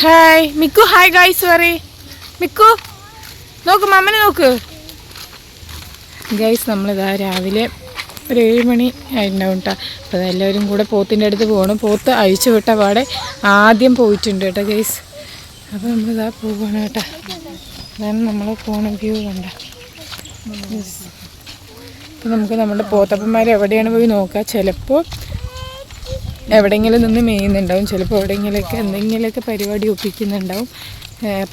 Hi Miku hi guys പറയ് Miku നോക്ക് മമ്മനെ നോക്ക്. ഗൈസ് നമ്മളിതാ രാവിലെ ഒരു ഏഴ് മണി ആയിട്ടുണ്ടാവും കേട്ടോ അപ്പോൾ എല്ലാവരും കൂടെ പോത്തിന്റെ അടുത്ത് പോകണം പോത്ത് അഴിച്ചു വിട്ട പാടെ ആദ്യം പോയിട്ടുണ്ട് കേട്ടോ ഗൈസ് അപ്പോൾ നമ്മളിതാ പോവാണ് കേട്ടോ അതാണ് നമ്മൾ പോണ വ്യൂ കണ്ട. അപ്പോൾ നമുക്ക് നമ്മുടെ പോത്തപ്പന്മാർ എവിടെയാണ് പോയി നോക്കുക ചിലപ്പോൾ എവിടെയെങ്കിലും നിന്ന് മേയുന്നുണ്ടാവും. ചിലപ്പോൾ എവിടെയെങ്കിലുമൊക്കെ എന്തെങ്കിലുമൊക്കെ പരിപാടി ഒപ്പിക്കുന്നുണ്ടാവും.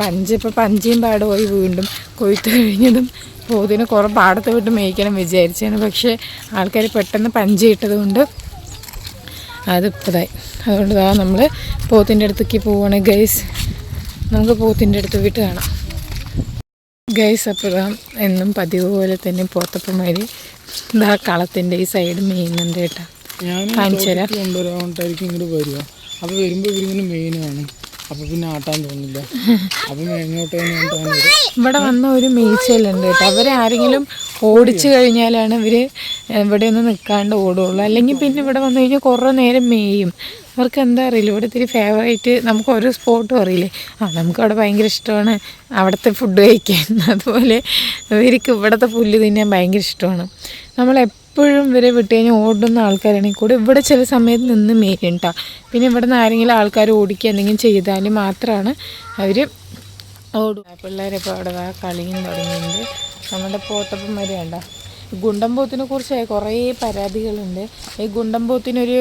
പഞ്ച് ഇപ്പോൾ പഞ്ചിയും പാട് പോയി വീണ്ടും കൊയ്ത്ത് കഴിഞ്ഞതും പോതിന് കുറേ പാടത്ത് വിട്ട് മേയ്ക്കണം വിചാരിച്ചാണ് പക്ഷേ ആൾക്കാർ പെട്ടെന്ന് പഞ്ച് ഇട്ടത് കൊണ്ട് അതിപ്പതായി. അതുകൊണ്ട് ഇതാ നമ്മൾ പോത്തിന്റെ അടുത്തേക്ക് പോവാണ്. ഗൈസ് നമുക്ക് പോത്തിന്റെ അടുത്ത് വിട്ട് കാണാം. ഗൈസ് അപ്പുറം എന്നും പതിവ് പോലെ തന്നെ പോത്തപ്പന്മാർ ഇതാ കളത്തിന്റെ ഈ സൈഡ് മേയുന്നുണ്ട് കേട്ടോ. കാണിച്ചു തരാം. കൊണ്ടുവരാണ്ടായിരിക്കും ഇങ്ങോട്ട് വരിക. അപ്പോൾ വരുമ്പോൾ ഇവരിങ്ങനെ മെയിൻ അപ്പോൾ പിന്നെ ആട്ടാൻ തോന്നില്ല. അപ്പം എങ്ങോട്ട് ഇവിടെ വന്ന ഒരു മേച്ചലുണ്ട് കേട്ടോ. അവരെ ആരെങ്കിലും ഓടിച്ചു കഴിഞ്ഞാലാണ് ഇവർ ഇവിടെ ഒന്ന് നിൽക്കാണ്ട് ഓടുള്ളൂ. അല്ലെങ്കിൽ പിന്നെ ഇവിടെ വന്നു കഴിഞ്ഞാൽ കുറേ നേരം മേയും. അവർക്ക് എന്താ അറിയില്ല. ഇവിടെ ഇത്തിരി ഫേവറേറ്റ് നമുക്ക് ഓരോ സ്പോട്ടും അറിയില്ലേ. ആ നമുക്ക് അവിടെ ഭയങ്കര ഇഷ്ടമാണ് അവിടുത്തെ ഫുഡ് കഴിക്കാൻ. അതുപോലെ ഇവർക്ക് ഇവിടുത്തെ പുല്ല് തിന്നാൻ ഭയങ്കര ഇഷ്ടമാണ്. നമ്മൾ എപ്പോഴും ഇവരെ വിട്ട് കഴിഞ്ഞാൽ ഓടുന്ന ആൾക്കാരാണെങ്കിൽ കൂടെ ഇവിടെ ചില സമയത്ത് നിന്ന് മേയും പിന്നെ ഇവിടെ നിന്ന് ആരെങ്കിലും ആൾക്കാർ ഓടിക്കുക എന്തെങ്കിലും ചെയ്താൽ മാത്രമാണ് അവർ ഓടും പിള്ളേരിപ്പോൾ അവിടെ വാ കളിയും തുടങ്ങിയിട്ടുണ്ട്. നമ്മുടെ പോത്തപ്പന്മാർ വേണ്ട ഗുണ്ടംപോത്തിനെ കുറിച്ച് കുറേ പരാതികളുണ്ട്. ഈ ഗുണ്ടംപോത്തിനൊരു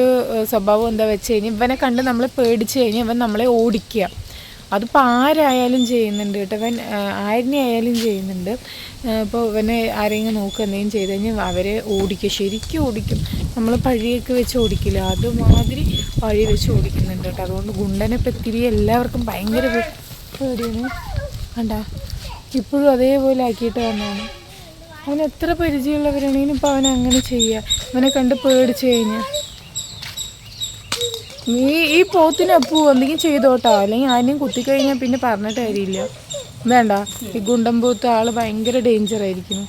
സ്വഭാവം എന്താ വെച്ച് കഴിഞ്ഞാൽ ഇവനെ കണ്ട് നമ്മൾ പേടിച്ച് കഴിഞ്ഞാൽ ഇവൻ നമ്മളെ ഓടിക്കുക. അതിപ്പോൾ ആരായാലും ചെയ്യുന്നുണ്ട് കേട്ടോ. ആരിനെ ആയാലും ചെയ്യുന്നുണ്ട്. ഇപ്പോൾ ഇവനെ ആരെങ്കിലും നോക്കുക എന്തെങ്കിലും ചെയ്ത് കഴിഞ്ഞാൽ അവരെ ഓടിക്കും. ശരിക്കും ഓടിക്കും. നമ്മൾ പഴിയൊക്കെ വെച്ച് ഓടിക്കില്ല? അതുമാതിരി പഴി വെച്ച് ഓടിക്കുന്നുണ്ട് കേട്ടോ. അതുകൊണ്ട് ഗുണ്ടനെ പറ്റിരി എല്ലാവർക്കും ഭയങ്കര പേടിയാണ്. കണ്ട? ഇപ്പോഴും അതേപോലെ ആക്കിയിട്ട് വന്നാണ് അവൻ എത്ര പരിചയമുള്ളവരാണെങ്കിലും ഇപ്പോൾ അവൻ അങ്ങനെ ചെയ്യുക അവനെ കണ്ട് പേടിച്ച് കഴിഞ്ഞാൽ നീ ഈ പോത്തിന് അപ്പൂ എന്തെങ്കിലും ചെയ്തോട്ടോ? അല്ലെങ്കിൽ ആരെയും കുത്തിക്കഴിഞ്ഞാൽ പിന്നെ പറഞ്ഞിട്ട് കാര്യമില്ല. വേണ്ട. ഈ ഗുണ്ടൻ പോത്ത് ആൾ ഭയങ്കര ഡേഞ്ചർ ആയിരിക്കുന്നു.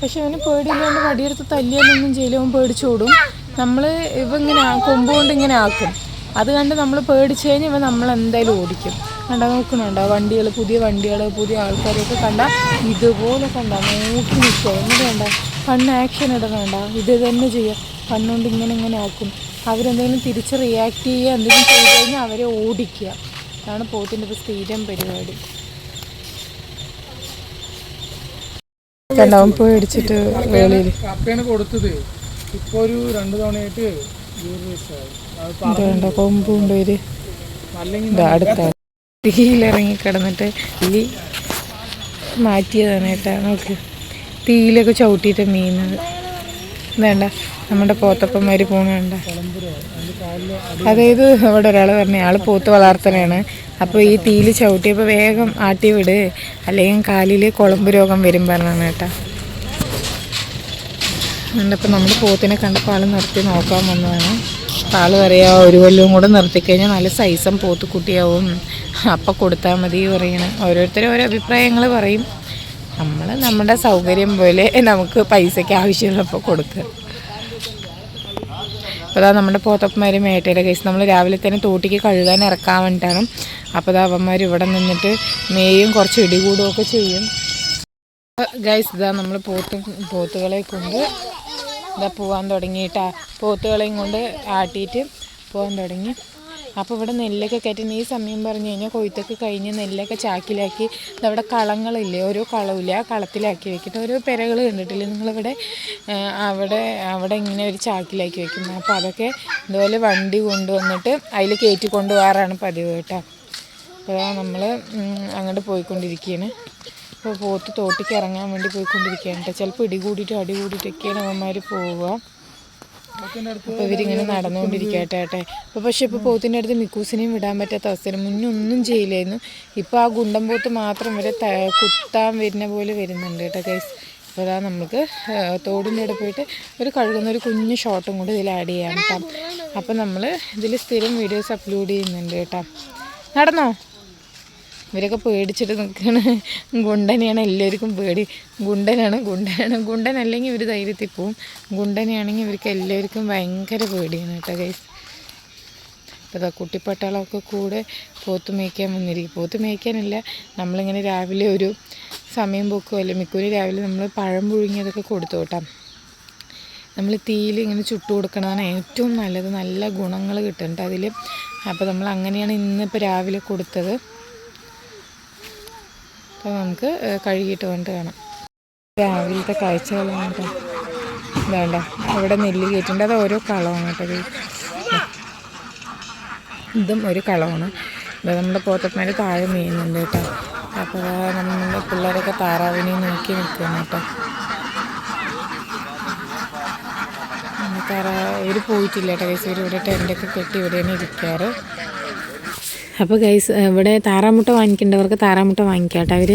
പക്ഷെ അവന് പേടിയില്ലാണ്ട് വടിയെടുത്ത് തല്ലിയാലൊന്നും ചെയ്യില്ല. അവൻ പേടിച്ചോടും നമ്മൾ ഇവ ഇങ്ങനെ കൊമ്പ് കൊണ്ട് ഇങ്ങനെ ആക്കും. അത് കണ്ട് നമ്മൾ പേടിച്ച് കഴിഞ്ഞാൽ ഇവ നമ്മൾ എന്തായാലും ഓടിക്കും. കണ്ട നോക്കണുണ്ടോ വണ്ടികൾ പുതിയ വണ്ടികൾ പുതിയ ആൾക്കാരെയൊക്കെ കണ്ട ഇതുപോലെ കണ്ട നോക്കി നിൽക്കുക. എന്നിട്ട് കണ്ട കണ്ണ് ആക്ഷൻ ഇടണ ഇത് തന്നെ ചെയ്യുക കണ്ണുകൊണ്ട് ഇങ്ങനെ ഇങ്ങനെ ആക്കും. അവരെന്തെങ്കിലും തിരിച്ച് റിയാക്ട് ചെയ്യുക എന്തെങ്കിലും ചെയ്ത് കഴിഞ്ഞാൽ അവരെ ഓടിക്കുക. അതാണ് പോത്തിന്റെ ഒരു സ്ഥിരം പരിപാടി. കണ്ടാവും പേടിച്ചിട്ട് വേളിയിൽ. കപ്പയാണ് കൊടുത്തത്. ഇപ്പോൾ ഒരു രണ്ട് തവണയായിട്ട് ഇതുണ്ട് കൊമ്പുണ്ട് ഒരു അല്ലെങ്കിൽ ഇതാ അടുത്ത തീയിലിറങ്ങി കിടന്നിട്ട് ഈ മാറ്റിയതാണ് കേട്ടാ. നോക്ക്. തീയിലൊക്കെ ചവിട്ടിയിട്ട് മീനുന്നത് വേണ്ട നമ്മുടെ പോത്തപ്പന്മാർ പോണുണ്ട്. അതായത് അവിടെ ഒരാൾ പറഞ്ഞു ആൾ പോത്ത് വളർത്തലാണ്. അപ്പോൾ ഈ തീയിൽ ചവിട്ടിയപ്പോൾ വേഗം ആട്ടി വിട്. അല്ലെങ്കിൽ കാലിൽ കുളമ്പ് രോഗം വരും പറഞ്ഞാണ് കേട്ടാ. എന്നിപ്പോൾ നമ്മൾ പോത്തിനെ കണ്ടപ്പോൾ ആൾ നിർത്തി നോക്കാൻ വന്നതാണ്. അപ്പോൾ ആൾ പറയാ ഒരു കൊല്ലവും കൂടെ നിർത്തിക്കഴിഞ്ഞാൽ നല്ല സൈസും പോത്തുക്കുട്ടിയാവും. അപ്പം കൊടുത്താൽ മതി പറയണം. ഓരോരുത്തരും ഓരോ അഭിപ്രായങ്ങൾ പറയും. നമ്മൾ നമ്മുടെ സൗകര്യം പോലെ നമുക്ക് പൈസയ്ക്ക് ആവശ്യമുള്ളപ്പോൾ കൊടുക്കുക. അപ്പോൾ അതാ നമ്മുടെ പോത്തപ്പന്മാർ മേട്ടയുടെ കേസ് നമ്മൾ രാവിലെ തന്നെ തോട്ടിക്ക് കഴുകാൻ ഇറക്കാൻ വേണ്ടിയിട്ടാണ് അപ്പോൾ അതാ അവന്മാർ ഇവിടെ നിന്നിട്ട് മേയും കുറച്ച് ഇടികൂടുകയൊക്കെ ചെയ്യും. ഗൈസ് ഇതാ നമ്മൾ പോത്ത് പോത്തുകളെ കൊണ്ട് ഇതാ പോവാൻ തുടങ്ങിയിട്ടാ പോത്തുകളെയും കൊണ്ട് ആട്ടിയിട്ട് പോകാൻ തുടങ്ങി. അപ്പോൾ ഇവിടെ നെല്ലൊക്കെ കയറ്റുന്ന ഈ സമയം പറഞ്ഞു കഴിഞ്ഞാൽ കൊയ്ത്തൊക്കെ കഴിഞ്ഞ് നെല്ലൊക്കെ ചാക്കിലാക്കി ഇതവിടെ കളങ്ങളില്ലേ ഓരോ കളവില്ല ആ കളത്തിലാക്കി വെക്കിട്ട്. ഓരോ പെരകൾ കണ്ടിട്ടില്ലേ നിങ്ങളിവിടെ? അവിടെ അവിടെ ഇങ്ങനെ ഒരു ചാക്കിലാക്കി വെക്കുന്നത് അപ്പോൾ അതൊക്കെ ഇതുപോലെ വണ്ടി കൊണ്ടുവന്നിട്ട് അതിൽ കയറ്റി കൊണ്ടുപോകാറാണ് പതിവ് കേട്ടോ. അപ്പോൾ നമ്മൾ അങ്ങോട്ട് പോയിക്കൊണ്ടിരിക്കുകയാണ് അപ്പോൾ പോത്ത് തോട്ടിക്ക് ഇറങ്ങാൻ വേണ്ടി പോയിക്കൊണ്ടിരിക്കുകയാണ് കേട്ടോ. ചിലപ്പോൾ ഇടി കൂടിയിട്ട് അടി കൂടിയിട്ടൊക്കെയാണ് അവന്മാർ പോവുക. അപ്പോൾ ഇവരിങ്ങനെ നടന്നുകൊണ്ടിരിക്കട്ടെ കേട്ടെ. അപ്പോൾ പക്ഷെ ഇപ്പോൾ പോത്തിന്റെ അടുത്ത് മിക്കൂസിനെയും വിടാൻ പറ്റാത്ത അവസ്ഥയാണ് മുന്നേ ഒന്നും ചെയ്യില്ലായിരുന്നു. ഇപ്പോൾ ആ ഗുണ്ടൻ പോത്ത് മാത്രം വരെ കുത്താൻ വരുന്ന പോലെ വരുന്നുണ്ട് കേട്ടോ ഗൈസ് അപ്പോൾ അതാ നമുക്ക് തോടിന്റെ അവിടെ പോയിട്ട് ഒരു കഴുകുന്ന ഒരു കുഞ്ഞു ഷോട്ടും കൂടി ഇതിൽ ആഡ് ചെയ്യാം കേട്ടോ അപ്പോൾ നമ്മൾ ഇതിൽ സ്ഥിരം വീഡിയോസ് അപ്ലോഡ് ചെയ്യുന്നുണ്ട് കേട്ടോ. നടന്നോ? ഇവരൊക്കെ പേടിച്ചിട്ട് നിൽക്കണ. ഗുണ്ടനെയാണ് എല്ലാവർക്കും പേടി. ഗുണ്ടനാണ് ഗുണ്ടനാണ്. ഗുണ്ടൻ അല്ലെങ്കിൽ ഇവർ ധൈര്യത്തിൽ പോവും. ഗുണ്ടനെയാണെങ്കിൽ ഇവർക്ക് എല്ലാവർക്കും ഭയങ്കര പേടിയാണ് കേട്ടോ ഗൈസ് അപ്പോൾ ഇതാ കുട്ടിപ്പട്ടാളമൊക്കെ കൂടെ പോത്ത് മേയ്ക്കാൻ വന്നിരിക്കും പോത്ത് മേയ്ക്കാനില്ല നമ്മളിങ്ങനെ രാവിലെ ഒരു സമയം പോക്കുമല്ല മിക്കൂരി രാവിലെ നമ്മൾ പഴം പുഴുങ്ങിയതൊക്കെ കൊടുത്തു കേട്ടോ. നമ്മൾ തീയിൽ ഇങ്ങനെ ചുട്ടു കൊടുക്കണതാണ് ഏറ്റവും നല്ലത്. നല്ല ഗുണങ്ങൾ കിട്ടുന്നുണ്ട് അതിൽ അപ്പോൾ നമ്മൾ അങ്ങനെയാണ് ഇന്നിപ്പോൾ രാവിലെ കൊടുത്തത്. അപ്പോൾ നമുക്ക് കഴുകിയിട്ട് കൊണ്ട് കാണാം. രാവിലത്തെ കാഴ്ചകളാണ് കേട്ടോ വേണ്ട അവിടെ നെല്ല് കയറ്റുണ്ട് അത് ഓരോ കളമാണ് കേട്ടോ ഇതും. ഒരു കളമാണ് നമ്മുടെ പോത്തപ്പന്മാർ താഴെ മെയ്യുന്നുണ്ട് കേട്ടോ. അപ്പോൾ നമ്മുടെ പിള്ളേരൊക്കെ താറാവിനെ നോക്കി നിൽക്കുകയാണ് കേട്ടോ. താറാവ് ഇവർ പോയിട്ടില്ല കേട്ടോ. കേസ് ഇവർ ഇവിടെ ടെന്റൊക്കെ കെട്ടി ഇവിടെയാണ് ഇരിക്കാറ്. അപ്പോൾ ഗൈസ് ഇവിടെ താറാമുട്ട വാങ്ങിക്കേണ്ടവർക്ക് താറാമുട്ട വാങ്ങിക്കാം അവർ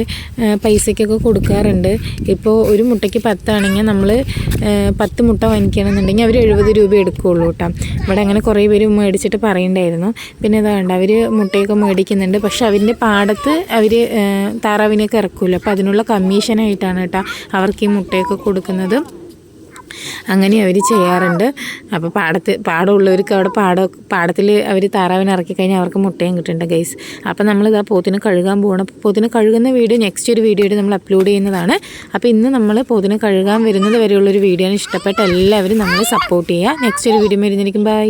പൈസയ്ക്കൊക്കെ കൊടുക്കാറുണ്ട്. ഇപ്പോൾ ഒരു മുട്ടയ്ക്ക് പത്താണെങ്കിൽ നമ്മൾ പത്ത് മുട്ട വാങ്ങിക്കുകയാണെന്നുണ്ടെങ്കിൽ അവർ എഴുപത് രൂപ എടുക്കുകയുള്ളൂ കേട്ടോ. ഇവിടെ അങ്ങനെ കുറേ പേര് മേടിച്ചിട്ട് പറയണ്ടായിരുന്നു. പിന്നെ ഇതാ വേണ്ട അവർ മുട്ടയൊക്കെ മേടിക്കുന്നുണ്ട്. പക്ഷെ അവരിന്റെ പാടത്ത് അവർ താറാവിനെയൊക്കെ ഇറക്കുമല്ലോ അപ്പോൾ അതിനുള്ള കമ്മീഷനായിട്ടാണ് കേട്ടോ അവർക്ക് ഈ മുട്ടയൊക്കെ കൊടുക്കുന്നത്. അങ്ങനെ അവർ ചെയ്യാറുണ്ട്. അപ്പോൾ പാടത്ത് പാടമുള്ളവർക്ക് അവിടെ പാട പാടത്തിൽ അവർ താറാവിനെ ഇറക്കി കഴിഞ്ഞാൽ അവർക്ക് മുട്ടയും കിട്ടുന്നുണ്ട് ഗൈസ് അപ്പോൾ നമ്മളിതാ പോത്തിനെ കഴുകാൻ പോകണം അപ്പോൾ പോത്തിനെ കഴുകുന്ന വീഡിയോ നെക്സ്റ്റ് ഒരു വീഡിയോയിൽ നമ്മൾ അപ്ലോഡ് ചെയ്യുന്നതാണ്. അപ്പോൾ ഇന്ന് നമ്മൾ പോത്തിനെ കഴുകാൻ വരുന്നത് വരെയുള്ളൊരു വീഡിയോ ആണ്. ഇഷ്ടപ്പെട്ട എല്ലാവരും നമ്മളെ സപ്പോർട്ട് ചെയ്യുക. നെക്സ്റ്റ് ഒരു വീഡിയോ വരുന്നിരിക്കും ബൈ